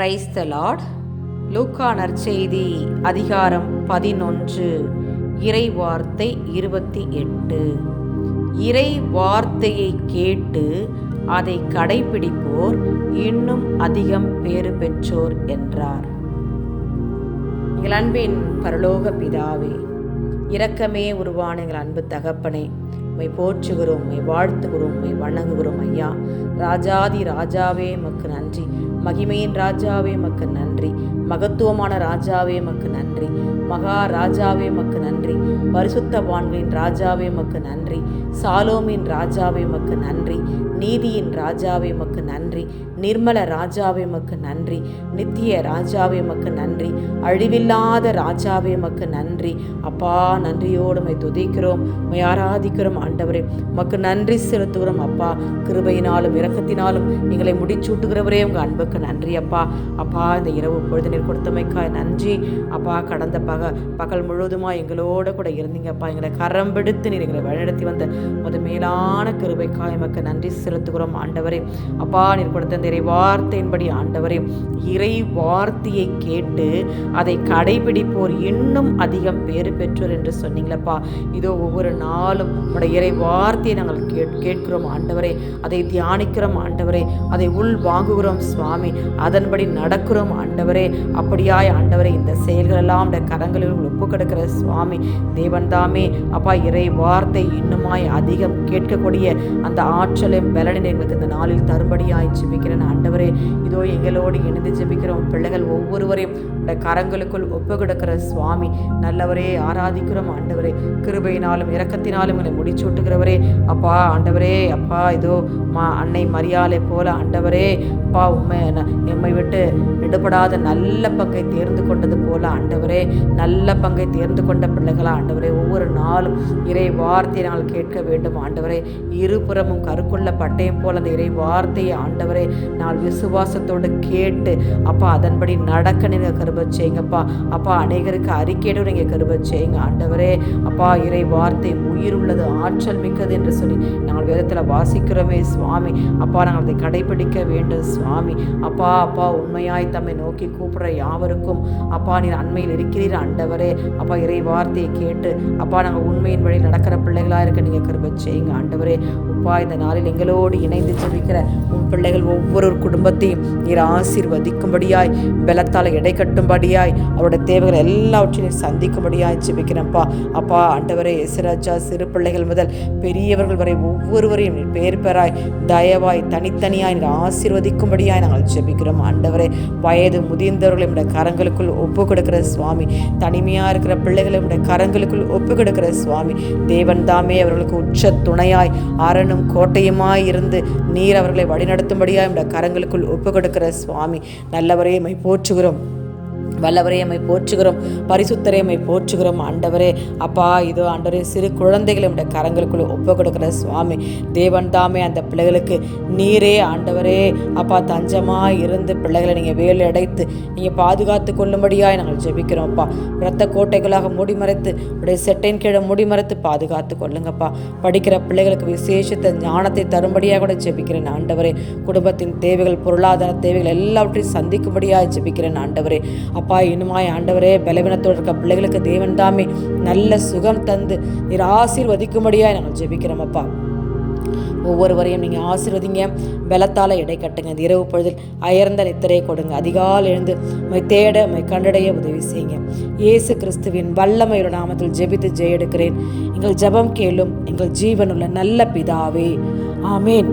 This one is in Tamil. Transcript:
பிரைஸ் த லார்ட் லூக்கா நற்செய்தி அதிகாரம் பதினொன்று இறை வார்த்தை இருபத்தி எட்டு. இறை வார்த்தையை கேட்டு அதை கடைபிடிப்போர் இன்னும் அதிகம் பேறு பெற்றோர் என்றார். எங்கள் அன்பின் பரலோக பிதாவே இரக்கமே உருவான எங்கள் அன்பு தகப்பனே உம்மை போற்றுகிறோம் உம்மை வாழ்த்துகிறோம் உம்மை வணங்குகிறோம் ஐயா. ராஜாதி ராஜாவே மக்கு நன்றி. மகிமையின் ராஜாவே மக்கு நன்றி. மகத்துவமான ராஜாவே மக்கு நன்றி. மகா ராஜாவே மக்கு நன்றி. பரிசுத்தவான்களின் ராஜாவே மக்கு நன்றி. சாலோமின் ராஜாவே மக்கு நன்றி. நீதியின் ராஜாவே மக்கு நன்றி. நிர்மல ராஜாவே மக்கு நன்றி. நித்திய ராஜாவே மக்கு நன்றி. அழிவில்லாத ராஜாவே மக்கு நன்றி. அப்பா நன்றியோடு மை துதிக்கிறோம். மை ஆராதிக்கிறோம் ஆண்டவரே. மக்கு நன்றி செலுத்துகிறோம் அப்பா. கிருபையினாலும் இரக்கத்தினாலும் எங்களை முடிச்சூட்டுகிறவரே. உங்கள் அன்புக்கு நன்றி அப்பா. அப்பா இந்த இரவு பொழுது நீர் கொடுத்தமைக்காய் நன்றி. அப்பா கடந்த பக பகல் முழுவதுமாக எங்களோட கூட இருந்தீங்கப்பா எங்களை கரம் பிடித்து நீர் எங்களை வழிநடத்தி வந்த முத மேலான கிருபைக்காய் எமக்கு நன்றி செலுத்துகிறோம் ஆண்டவரே. அப்பா நீர் கொடுத்த இந்த இறை வார்த்தையின்படி ஆண்டவரே இறை வார்த்தையை கேட்டு அதை கடைபிடிப்போர் இன்னும் அதிகம் பேறு பெற்றோர் என்று சொன்னீங்களப்பா. இதோ ஒவ்வொரு நாளும் உடைய இறை வார்த்தையை நாங்கள் கேட் கேட்கிறோம் ஆண்டவரே அதை தியானிக்கிறோம் ஆண்டவரே அதை உள் வாங்குகிறோம் சுவாமி அதன்படி நடக்கிறோம் ஆண்டவரே. அப்படியாய் ஆண்டவரே இந்த செயல்களெல்லாம் உடைய கரங்களில் ஒப்பு கிடக்கிற சுவாமி தேவன் தாமே அப்பா இறை வார்த்தை இன்னுமாய் அதிகம் கேட்கக்கூடிய அந்த ஆற்றலையும் பலனை எங்களுக்கு இந்த நாளில் தரும்படியாய் ஜெபிக்கிறேன். ஆண்டவரே இதோ எங்களோடு இணைந்து ஜெபிக்கிறோம் பிள்ளைகள் ஒவ்வொருவரையும் உடைய கரங்களுக்குள் ஒப்பு கிடக்கிற சுவாமி நல்லவரே ஆராதிக்கிறோம் ஆண்டவரே. கிருபையினாலும் இரக்கத்தினாலும் எங்களை முடிச்சூட்டுகிறவரே. அப்பா ஆண்டவரே அப்பா இதோ மா அன்னை மரியாதை போல ஆண்டவரே. அப்பா உண்மை எம்மை விட்டு விடுபடாத நல்ல பங்கை தேர்ந்து கொண்டது போல ஆண்டவரே. நல்ல பங்கை தேர்ந்து கொண்ட பிள்ளைகளா ஆண்டவரே ஒவ்வொரு நாளும் இறை வார்த்தையினால் கேட்க வேண்டும் ஆண்டவரே. இருபுறமும் கருக்குள்ள பட்டயம் போல அந்த இறை வார்த்தையை ஆண்டவரே நான் விசுவாசத்தோடு கேட்டு அப்பா அதன்படி நடக்க நீங்கள் கருப செய்யுங்கப்பா. அப்பா அநேகருக்கு அறிக்கையோடு நீங்கள் கருப செய்யுங்க. ஆண்டவரே அப்பா இறை வார்த்தை உயிர் உள்ளது ஆற்றல் மிக்கது என்று சொல்லி நாங்கள் வேதத்தில் வாசிக்கிறோமே சுவாமி. அப்பா நாங்கள் அதை கடைபிடிக்க வேண்டும் சுவாமி. அப்பா அப்பா உண்மையாய் தம்மை நோக்கி கூப்பிடுற யாவருக்கும் அப்பா நீர் அண்மையில் இருக்கிறீர் ஆண்டவரே. அப்பா இறை வார்த்தையை கேட்டு அப்பா நாங்கள் உண்மையின் வழி நடக்கிற பிள்ளைகளாக இருக்க நீங்கள் கருப செய்யுங்க ஆண்டவரே. அப்பா இந்த நாளில் எங்களோடு இணைந்து ஜெபிக்கிற உன் பிள்ளைகள் ஒவ்வொரு குடும்பத்தையும் நீர் ஆசீர்வதிக்கும்படியாய் பலத்தால் எடை கட்டும்படியாய் அவருடைய தேவைகள் எல்லாவற்றையும் சந்திக்கும்படியாய் ஜெபிக்கிறேன்ப்பா. அப்பா ஆண்டவரே எசராஜா சிறு பிள்ளைகள் முதல் பெரியவர்கள் வரை ஒவ்வொருவரையும் நீர் பேர் பெறாய் தயவாய் தனித்தனியாய் நீர் ஆசீர்வதிக்கும்படியாய் நாங்கள் ஜெபிக்கிறோம். ஆண்டவரே வயது முதிர்ந்தவர்களை நம்முடைய கரங்களுக்குள் ஒப்பு கொடுக்கிற சுவாமி தனிமையாக இருக்கிற பிள்ளைகளை நம்முடைய கரங்களுக்குள் ஒப்பு கொடுக்கிற சுவாமி தேவன் தாமே அவர்களுக்கு உச்ச துணையாய் அரணும் கோட்டையுமாய் இருந்து நீர் அவர்களை வழிநடத்தும்படியாய் நம்முடைய கரங்களுக்குள் ஒப்பு கொடுக்கிற சுவாமி. நல்லவரையும் மை போற்றுகிறோம். வல்லவரே எம்மை போற்றுகிறோம். பரிசுத்தரே எம்மை போற்றுகிறோம். ஆண்டவரே அப்பா இதோ ஆண்டவரே சிறு குழந்தைகளை நம்முடைய கரங்களுக்குள்ள ஒப்பு கொடுக்கிற சுவாமி. தேவன் தாமே அந்த பிள்ளைகளுக்கு நீரே ஆண்டவரே. அப்பா தஞ்சமாக இருந்து பிள்ளைகளை நீங்கள் வேலை அடைத்து நீங்கள் பாதுகாத்து கொள்ளும்படியாக நாங்கள் ஜெபிக்கிறோம் அப்பா. இரத்த கோட்டைகளாக மூடிமறைத்து உடைய செட்டையின் கீழே மூடிமறைத்து பாதுகாத்து கொள்ளுங்கப்பா. படிக்கிற பிள்ளைகளுக்கு விசேஷத்த ஞானத்தை தரும்படியாக கூட ஜெபிக்கிறேன் ஆண்டவரே. குடும்பத்தின் தேவைகள் பொருளாதார தேவைகள் எல்லாவற்றையும் சந்திக்கும்படியாக ஜெபிக்கிறேன் ஆண்டவரே. அப்பா இன்னுமாய் ஆண்டவரே பலவீனத்தோடு இருக்க பிள்ளைகளுக்கு தேவன் தாமே நல்ல சுகம் தந்து நீர் ஆசீர்வதிக்கும்படியாக நாங்கள் ஜெபிக்கிறோம் அப்பா. ஒவ்வொருவரையும் நீங்கள் ஆசீர்வதிங்க. பலத்தால் எடை கட்டுங்க. இந்த இரவு பொழுதில் அயர்ந்த நித்திரையை கொடுங்க. அதிகால் எழுந்து மை தேட மை கண்டடைய உதவி செய்யுங்க. இயேசு கிறிஸ்துவின் வல்லமையுள்ள நாமத்தில் ஜெபித்து ஜெயெடுக்கிறேன். எங்கள் ஜெபம் கேளும். எங்கள் ஜீவனுள்ள நல்ல பிதாவே. ஆமேன்.